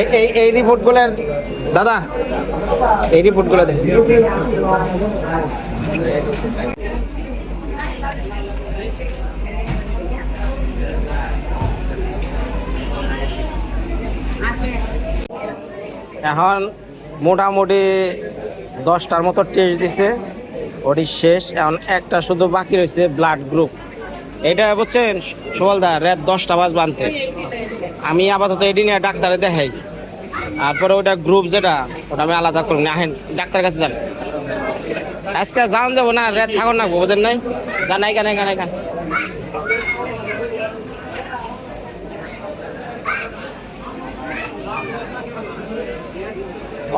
এই এই রিপোর্টগুলো দাদা, এই রিপোর্টগুলো দেখ এখন মোটামুটি দশটার মতো টেস্ট দিছে, ওটি শেষ। এখন একটা শুধু বাকি রয়েছে ব্লাড গ্রুপ এটা বুঝছেন সুবলদা রাত দশটা বাজ বানতে আমি আপাতত এটি নিয়ে ডাক্তারে দেখাই। তারপরে ওটা গ্রুপ যেটা, ওটা আমি আলাদা করুন। আহেন ডাক্তার কাছে যান। আজকে যান যাব না রাত থাকুন না, বোঝেন নাই? জানাই কেন কেন কেন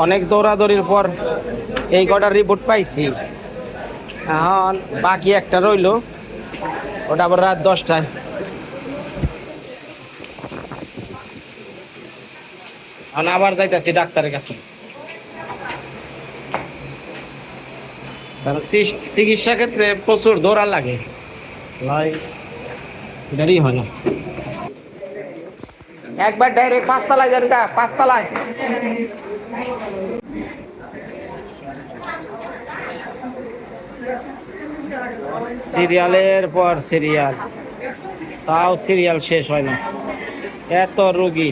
অনেক দৌড়াদৌড়ির পর এই কটার রিপোর্ট পাইছি। এখন বাকি একটা রইল, ওটা আবার রাত দশটায়। আবার যাইতেছি ডাক্তারের কাছে। চিকিৎসা ক্ষেত্রে প্রচুর দৌড়া লাগে। দেরি হয় না। একবার ডাইরেক্ট পাঁচতলায় পাঁচতলায়। সিরিয়ালের পর সিরিয়াল। তাও সিরিয়াল শেষ হয় না। এত রোগী।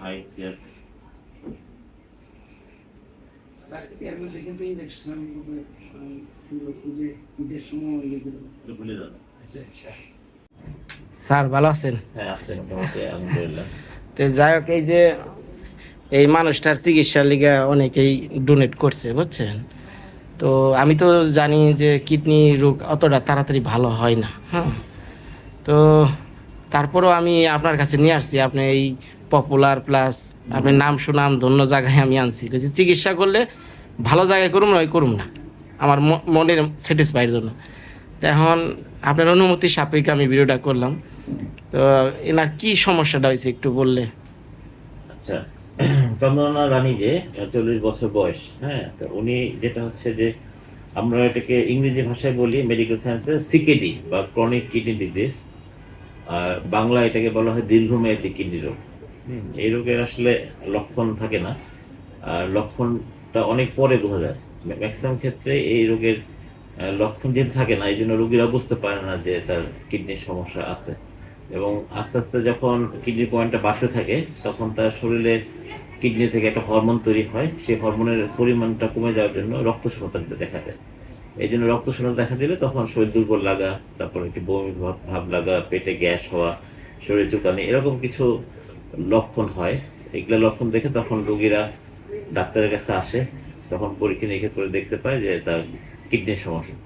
হাই সিয়ার কিন্তু ইঞ্জেকশন ছিল খুঁজে ঈদের সময় হয়ে গেছিল ভুলে যান আচ্ছা আচ্ছা স্যার ভালো আছেন? হ্যাঁ তো যাই হোক এই যে এই মানুষটার চিকিৎসার লিগে অনেকেই ডোনেট করছে বুঝছেন? তো আমি তো জানি যে কিডনি রোগ অতটা তাড়াতাড়ি ভালো হয় না হ্যাঁ। তো তারপরেও আমি আপনার কাছে নিয়ে আসছি, আপনি এই পপুলার প্লাস আপনি নাম সুনাম ধন্য জায়গায় আমি আনছি। চিকিৎসা করলে ভালো জায়গায় করুম, নয় করুম না। আমার মনের স্যাটিসফাইয়ের জন্য। তো এখন আপনার অনুমতি সাপেক্ষে আমি ভিডিওটা করলাম। তো এনার কি সমস্যাটা হয়েছে একটু বললে? আচ্ছা। চন্দ্রনা রানী যে চল্লিশ বছর বয়স হ্যাঁ উনি যেটা হচ্ছে যে, আমরা এটাকে ইংরেজি ভাষায় বলি মেডিকেল সায়েন্সে সিকেডি বা ক্রনিক কিডনি ডিজিজ আর বাংলা এটাকে বলা হয় দীর্ঘমেয়াদী কিডনি রোগ। এই রোগের আসলে লক্ষণ থাকে না, আর লক্ষণটা অনেক পরে বোঝা যায়। ম্যাক্সিমাম ক্ষেত্রে এই রোগের লক্ষণ যেহেতু থাকে না এই জন্য রোগীরা বুঝতে পারে না যে তার কিডনির সমস্যা আছে। এবং আস্তে আস্তে যখন কিডনি পয়েন্টটা বাড়তে থাকে, তখন তার শরীরে কিডনি থেকে একটা হরমোন তৈরি হয়, সেই হরমোনের পরিমাণটা কমে যাওয়ার জন্য রক্তশূন্যতা দেখা দেয় এই জন্য রক্তশূন্যতা দেখা দিলে তখন শরীর দুর্বল লাগা, তারপর একটু বমি ভাব ভাব লাগা, পেটে গ্যাস হওয়া, শরীর চুকানি এরকম কিছু লক্ষণ হয়। এগুলো লক্ষণ দেখে তখন রোগীরা ডাক্তারের কাছে আসে, তখন পরীক্ষা নিরীক্ষা করে দেখতে পায় যে তার কিডনির সমস্যা।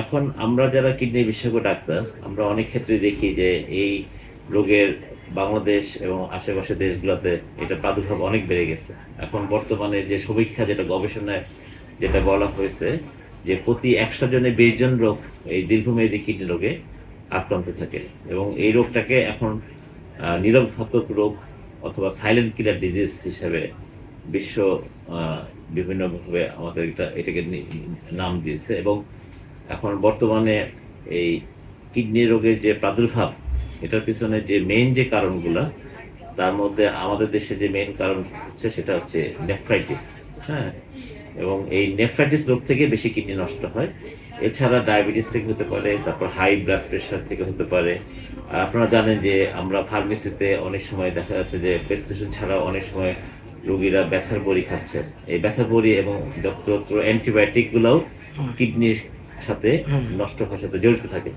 এখন আমরা যারা কিডনি বিশেষজ্ঞ ডাক্তার, আমরা অনেক ক্ষেত্রে দেখি যে এই রোগের বাংলাদেশ এবং আশেপাশের দেশগুলোতে এটা প্রাদুর্ভাব অনেক বেড়ে গেছে। এখন বর্তমানে যে সমীক্ষা যেটা গবেষণায় যেটা বলা হয়েছে যে প্রতি একশো জনে বিশ জন রোগ এই দীর্ঘমেয়াদী কিডনি রোগে আক্রান্ত থাকে এবং এই রোগটাকে এখন আহ, নীরব ঘাতক রোগ অথবা সাইলেন্ট কিলার ডিজিজ হিসেবে বিশ্ব বিভিন্নভাবে আমাদের এটা এটাকে নাম দিয়েছে এবং এখন বর্তমানে এই কিডনি রোগের যে প্রাদুর্ভাব এটার পিছনে যে মেইন যে কারণগুলো তার মধ্যে আমাদের দেশে যে মেইন কারণ হচ্ছে সেটা হচ্ছে নেফ্রাইটিস হ্যাঁ? এবং এই নেফ্রাইটিস রোগ থেকে বেশি কিডনি নষ্ট হয়। এছাড়া ডায়াবেটিস থেকে হতে পারে তারপর হাই ব্লাড প্রেশার থেকে হতে পারে। আর আপনারা জানেন যে আমরা ফার্মেসিতে অনেক সময় দেখা যাচ্ছে যে প্রেসক্রিপশন ছাড়া অনেক সময় রোগীরা ব্যথার বড়ি খাচ্ছে। এই ব্যথার বড়ি এবং যত্র অ্যান্টিবায়োটিকগুলোও কিডনির সাথে নষ্ট হওয়ার সাথে জড়িত থাকে।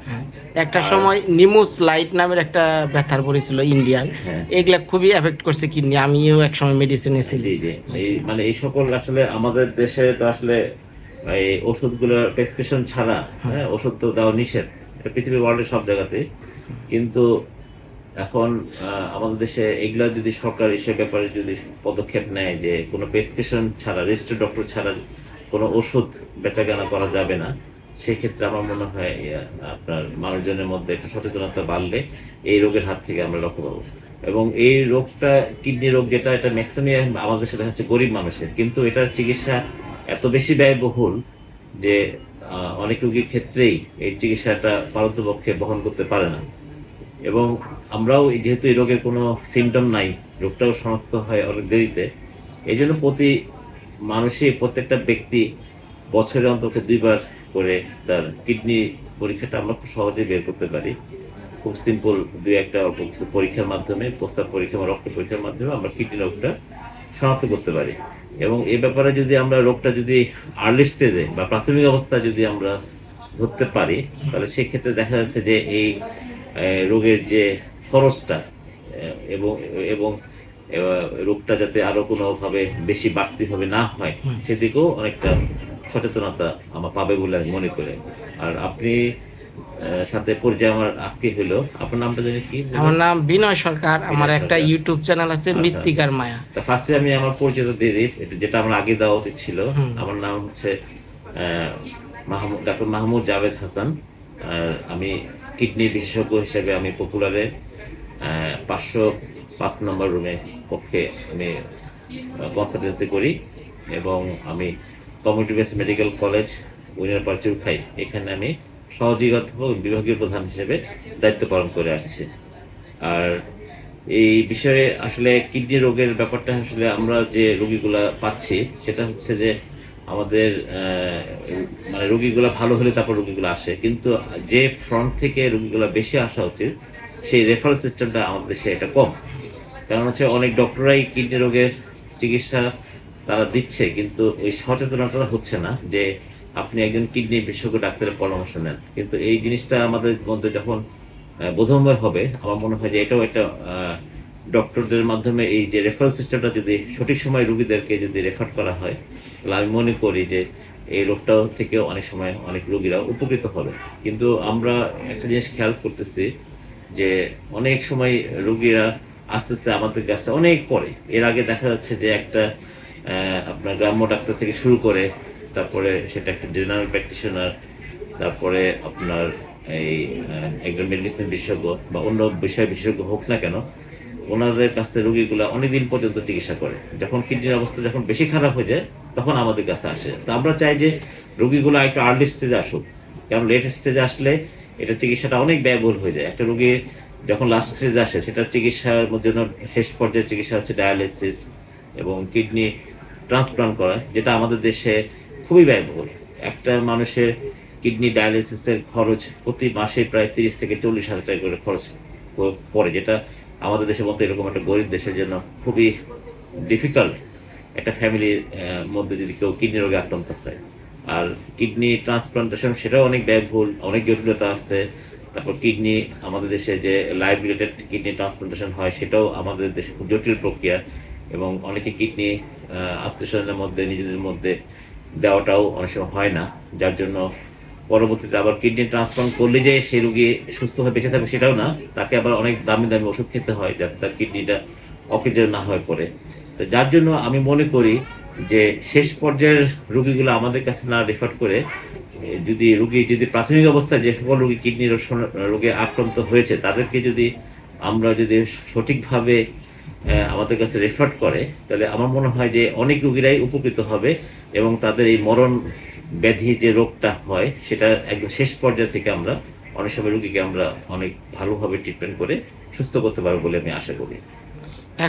একটা সময় নিমুস লাইট নামের একটা ব্যথার পড়েছিল ইন্ডিয়ান হ্যাঁ। এগুলা খুবই এফেক্ট করছে কিডনি। আমিও এক সময় মেডিসিন জি মানে এই সকল আসলে আমাদের দেশে তো আসলে এই ওষুধগুলো প্রেসক্রিপশন ছাড়া হ্যাঁ ওষুধ তো দেওয়া নিষেধ। এটা পৃথিবীর ওয়ার্ল্ডের সব জায়গাতে। কিন্তু এখন আমাদের দেশে এগুলা যদি সরকার এসে ব্যাপারে যদি পদক্ষেপ নেয় যে কোনো প্রেসক্রিপশন ছাড়া রেজিস্টার্ড ডক্টর ছাড়া কোনো ওষুধ বেচাকেনা করা যাবে না সেক্ষেত্রে আমার মনে হয় আপনার মানুষজনের মধ্যে একটা সচেতনতা বাড়লে এই রোগের হাত থেকে আমরা রক্ষা পাবো। এবং এই রোগটা, কিডনি রোগ যেটা, এটা ম্যাক্সিমাম আমাদের সাথে হচ্ছে গরিব মানুষের। কিন্তু এটার চিকিৎসা এত বেশি ব্যয়বহুল যে অনেক রোগীর ক্ষেত্রেই এই চিকিৎসাটা পারন্তপক্ষে বহন করতে পারে না। এবং আমরাও যেহেতু এই রোগের কোনো সিমটম নাই, রোগটাও শনাক্ত হয় অনেক দেরিতে, এই জন্য প্রতি মানুষই, প্রত্যেকটা ব্যক্তি বছরে অন্তত দুইবার করে তার কিডনি পরীক্ষাটা আমরা খুব সহজে বের করতে পারি। খুব সিম্পল দুই একটা অল্প কিছু পরীক্ষার মাধ্যমে প্রস্তাব পরীক্ষা বা রক্ত পরীক্ষার মাধ্যমে আমরা কিডনি রোগটা শনাক্ত করতে পারি। এবং এই ব্যাপারে যদি আমরা রোগটা যদি আর্লি স্টেজে বা প্রাথমিক অবস্থায় যদি আমরা ধরতে পারি তাহলে সেক্ষেত্রে দেখা যাচ্ছে যে এই রোগের যে খরচটা এবং এবং রোগটা যাতে আরও কোনোভাবে বেশি বাড়তি বাড়তিভাবে না হয় সেদিকেও অনেকটা সচেতনতা আমার পাবে বলে আমি মনে করি। আর আপনি সাথে পরিচয় আমার আজকে হলো। আপনার নামটা জানি কি? আমার নাম বিনয় সরকার। আমার একটা ইউটিউব চ্যানেল আছে আচ্ছা। মৃত্তিকার মায়া। তা ফার্স্টে আমি আমার পরিচয় দিয়ে দিই। এটা যেটা আমার আগে দেওয়া উচিত ছিল। আমার নাম হচ্ছে মাহমুদ ডাক্তার মাহমুদ জাভেদ হাসান। আর আমি কিডনি বিশেষজ্ঞ হিসেবে আমি পপুলারে পাঁচশো পাঁচ নম্বর রুমে পক্ষে আমি কনসালটেন্সি করি। এবং আমি কমিউনিটি বেস মেডিকেল কলেজ উইনার পারচুর খাই এখানে আমি সহযোগী অধ্যাপক বিভাগীয় প্রধান হিসেবে দায়িত্ব পালন করে আসছি। আর এই বিষয়ে আসলে কিডনি রোগের ব্যাপারটা আসলে আমরা যে রোগীগুলা পাচ্ছি, সেটা হচ্ছে যে আমাদের মানে রোগীগুলো ভালো হলে তারপর রোগীগুলো আসে। কিন্তু যে ফ্রন্ট থেকে রোগীগুলা বেশি আসা উচিত, সেই রেফারেল সিস্টেমটা আমাদের দেশে এটা কম। কারণ হচ্ছে অনেক ডক্টরাই কিডনি রোগের চিকিৎসা তারা দিচ্ছে কিন্তু ওই সচেতনতা হচ্ছে না যে আপনি একজন কিডনি বিশেষজ্ঞ ডাক্তারের পরামর্শ নেন। কিন্তু এই জিনিসটা আমাদের মধ্যে যখন আহ, বোধগম্য হবে আমার মনে হয় যে এটাও একটা ডক্টরদের মাধ্যমে এই যে রেফারেল সিস্টেমটা যদি সঠিক সময় রোগীদেরকে যদি রেফার করা হয় তাহলে আমি মনে করি যে এই রোগটাও থেকে অনেক সময় অনেক রোগীরা উপকৃত হবে। কিন্তু আমরা একটা জিনিস খেয়াল করতেছি যে অনেক সময় রোগীরা আস্তে আস্তে আমাদের কাছে অনেক পরে। এর আগে দেখা যাচ্ছে যে একটা আপনার গ্রাম্য ডাক্তার থেকে শুরু করে তারপরে সেটা একটা জেনারেল প্র্যাকটিশনার তারপরে আপনার এই একজন মেডিসিন বিশেষজ্ঞ বা অন্য বিষয় বিশেষজ্ঞ হোক না কেন, ওনাদের কাছে রোগীগুলো অনেকদিন পর্যন্ত চিকিৎসা করে। যখন কিডনির অবস্থা যখন বেশি খারাপ হয়ে যায়, তখন আমাদের কাছে আসে। তো আমরা চাই যে রোগীগুলো একটু আর্লি স্টেজে আসুক। কারণ লেট স্টেজে আসলে এটা চিকিৎসাটা অনেক ব্যয়বহুল হয়ে যায়। একটা রোগীর যখন লাস্ট স্টেজে আসে সেটা চিকিৎসার মধ্যে জন্য শেষ পর্যায়ে চিকিৎসা হচ্ছে ডায়ালিসিস এবং কিডনি ট্রান্সপ্লান্ট করা, যেটা আমাদের দেশে খুবই ব্যয়বহুল। একটা মানুষের কিডনি ডায়ালিসিসের খরচ প্রতি মাসে প্রায় তিরিশ থেকে চল্লিশ হাজার টাকা করে খরচ পড়ে, যেটা আমাদের দেশের মতো এরকম একটা গরিব দেশের জন্য খুবই ডিফিকাল্ট একটা ফ্যামিলির মধ্যে যদি কেউ কিডনি রোগে আক্রান্ত হয়। আর কিডনি ট্রান্সপ্লান্টেশন সেটাও অনেক ব্যয়বহুল, অনেক জটিলতা আছে। তারপর কিডনি আমাদের দেশে যে লাইভ রিলেটেড কিডনি ট্রান্সপ্লান্টেশন হয়, সেটাও আমাদের দেশে খুব জটিল প্রক্রিয়া। এবং অনেকে কিডনি আত্মীয়স্বজনের মধ্যে, নিজেদের মধ্যে দেওয়াটাও অনেক সময় হয় না। যার জন্য পরবর্তীতে আবার কিডনি ট্রান্সপ্লান্ট করলে যে সেই রুগী সুস্থ হয়ে বেঁচে থাকবে সেটাও না। তাকে আবার অনেক দামি দামি ওষুধ খেতে হয় যাতে তার কিডনিটা অকেজন না হয়ে পড়ে। তো যার জন্য আমি মনে করি যে শেষ পর্যায়ের রুগীগুলো আমাদের কাছে না রেফার করে যদি রুগী, যদি প্রাথমিক অবস্থায় যে সকল রুগী কিডনি রোগে আক্রান্ত হয়েছে, তাদেরকে যদি আমরা যদি সঠিকভাবে আমাদের কাছে রেফার করে, তাহলে আমার মনে হয় যে অনেক রুগীরাই উপকৃত হবে এবং তাদের এই মরণ ব্যাধি যে রোগটা হয়, সেটা একদম শেষ পর্যায় থেকে আমরা অনেক সময় রোগীকে আমরা অনেক ভালোভাবে ট্রিটমেন্ট করে সুস্থ করতে পারব বলে আমি আশা করি।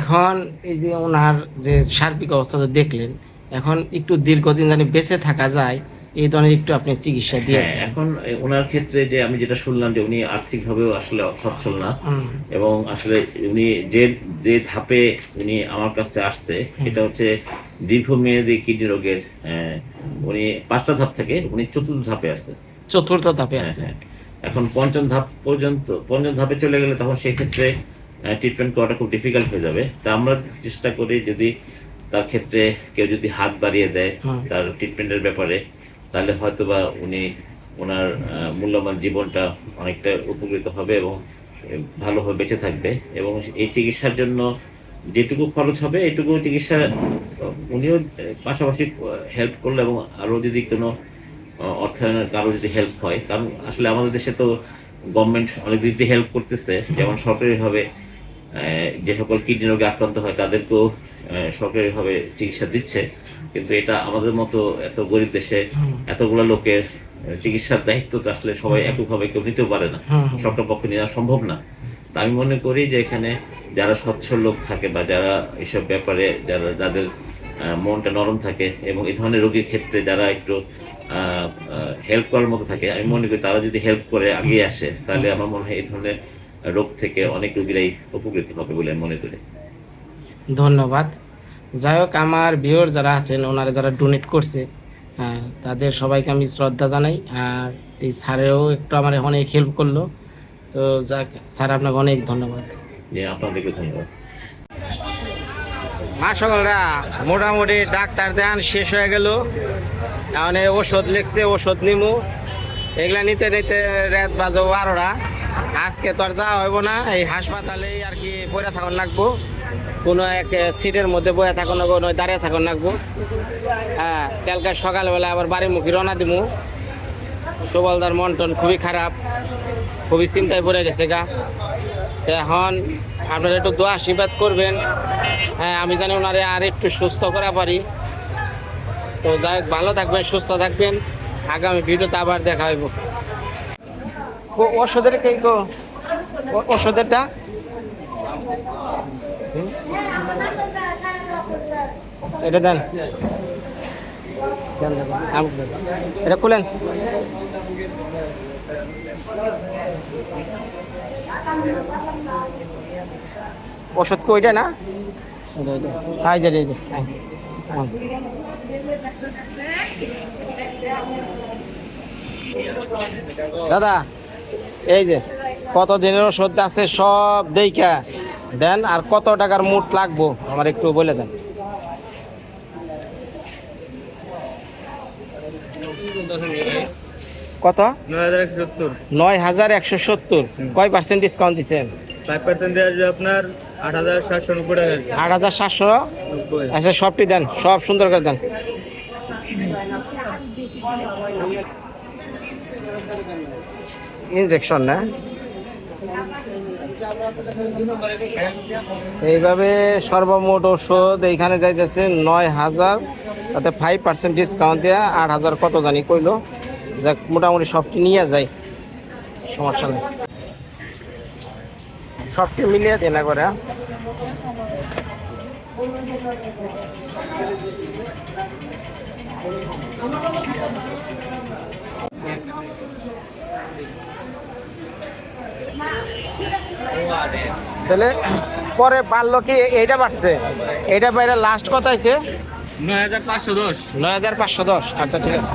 এখন এই যে ওনার যে সার্বিক অবস্থাটা দেখলেন, এখন একটু দীর্ঘদিন জানি বেঁচে থাকা যায় এই ধরনের একটু আপনি চিকিৎসা দিয়ে হ্যাঁ এখন ওনার ক্ষেত্রে যে আমি যেটা শুনলাম যে উনি আর্থিকভাবেও আসলে সচ্ছল না এবং আসলে উনি যে যে ধাপে উনি আমার কাছে আসছে এটা হচ্ছে দীর্ঘমেয়াদী কিডনি রোগের উনি পাঁচটা ধাপ থেকে উনি চতুর্থ ধাপে আছে। চতুর্থ ধাপে হ্যাঁ, আছে। হ্যাঁ। এখন পঞ্চম ধাপ পর্যন্ত পঞ্চম ধাপে চলে গেলে তখন সেই ক্ষেত্রে ট্রিটমেন্ট করাটা খুব ডিফিকাল্ট হয়ে যাবে। তা আমরা চেষ্টা করি যদি তার ক্ষেত্রে কেউ যদি হাত বাড়িয়ে দেয় তার ট্রিটমেন্টের ব্যাপারে তাহলে হয়তোবা উনি ওনার মূল্যবান জীবনটা অনেকটা উপকৃত হবে এবং ভালোভাবে বেঁচে থাকবে এবং এই চিকিৎসার জন্য যেটুকু খরচ হবে, এটুকু চিকিৎসা, উনিও পাশাপাশি হেল্প করলে এবং আরও যদি কোনো অর্থায়নের কারও যদি হেল্প হয়, কারণ আসলে আমাদের দেশে তো গভর্নমেন্ট অনেক দিক দিয়ে হেল্প করতেছে, যেমন সরকারিভাবে যে সকল কিডনি রোগে আক্রান্ত হয়, তাদেরকেও সরকারিভাবে চিকিৎসা দিচ্ছে। কিন্তু এটা আমাদের মতো এত গরিব দেশে এতগুলো লোকের চিকিৎসার দায়িত্ব তো আসলে সবাই এককভাবে কেউ নিতেও পারে না। সরকার পক্ষে নেওয়া সম্ভব না। তা আমি মনে করি যে এখানে যারা স্বচ্ছ লোক থাকে বা যারা এসব ব্যাপারে যারা যাদের মনটা নরম থাকে এবং এই ধরনের রোগীর ক্ষেত্রে যারা একটু হেল্প করার মতো থাকে আমি মনে করি তারা যদি হেল্প করে আগিয়ে আসে তাহলে আমার মনে হয় এই ধরনের রোগ থেকে অনেক রোগীরাই উপকৃত হবে বলে আমি মনে করি। ধন্যবাদ। যাই হোক আমার বিয়র যারা আছেন ওনারা যারা ডোনেট করছে হ্যাঁ, তাদের সবাইকে আমি শ্রদ্ধা জানাই। আর এই স্যারেও একটু আমার অনেক হেল্প করল। তো যাক স্যার আপনাকে অনেক ধন্যবাদ। আপনাদেরকে ধন্যবাদ। মা সকলরা মোটামুটি ডাক্তার দেন শেষ হয়ে গেল। এখন ওষুধ লিখছে ওষুধ নিমু। এগুলা নিতে নিতে রাত বাজে বারোটা। আজকে তো আর যাওয়া হইব না এই হাসপাতালেই আর কি পড়ে থাকুন লাগবো। কোনো এক সিটের মধ্যে বয়ে থাকুন লাগবো নয় দাঁড়িয়ে থাকুন লাগবো হ্যাঁ কালকে সকালবেলা আবার বাড়ি মুখী রওনা দিমু। সুবলদার মন টন খুবই খারাপ, খুবই চিন্তায় পড়ে গেছে গা। তো এখন আপনারা একটু দোয়া আশীর্বাদ করবেন। হ্যাঁ আমি জানি ওনারে আর একটু সুস্থ করা পারি। তো যাই হোক, ভালো থাকবেন, সুস্থ থাকবেন। আগামী ভিডিওতে আবার দেখা হইব। ওষুধের কে ও- ওষুধেরটা? এটা দেন। এটা খুলেন। ওষুধ কি ওইটা না? এটা, এটা। যে রে দাদা এই যে কত দিনের ওষুধ আছে সব দেখা দেন আর কত টাকার মুট লাগবো? আমার একটু বলে দেন। কত? নয় হাজার একশো সত্তর। কয় পার্সেন্ট ডিসকাউন্ট দিচ্ছেন আপনার আট হাজার সাতশো নব্বই টাকা আট হাজার সাতশো আচ্ছা সবটি দেন সব সুন্দর করে দেন। ইনজেকশন না? এইভাবে সর্বমোট ওষুধ এইখানে যাইতেছে নয় হাজার। তাতে ফাইভ পার্সেন্ট ডিসকাউন্ট দেওয়া আট হাজার কত জানি কইলো? যাক মোটামুটি সবটি নিয়ে যায় সমস্যা নেই। সবটি মিলিয়ে দেনা করে হ্যাঁ? তাহলে পরে পারল কি এইটা বাড়ছে? এইটা বাইরে লাস্ট কত আছে নয় হাজার পাঁচশো দশ। নয় হাজার পাঁচশো দশ। আচ্ছা ঠিক আছে।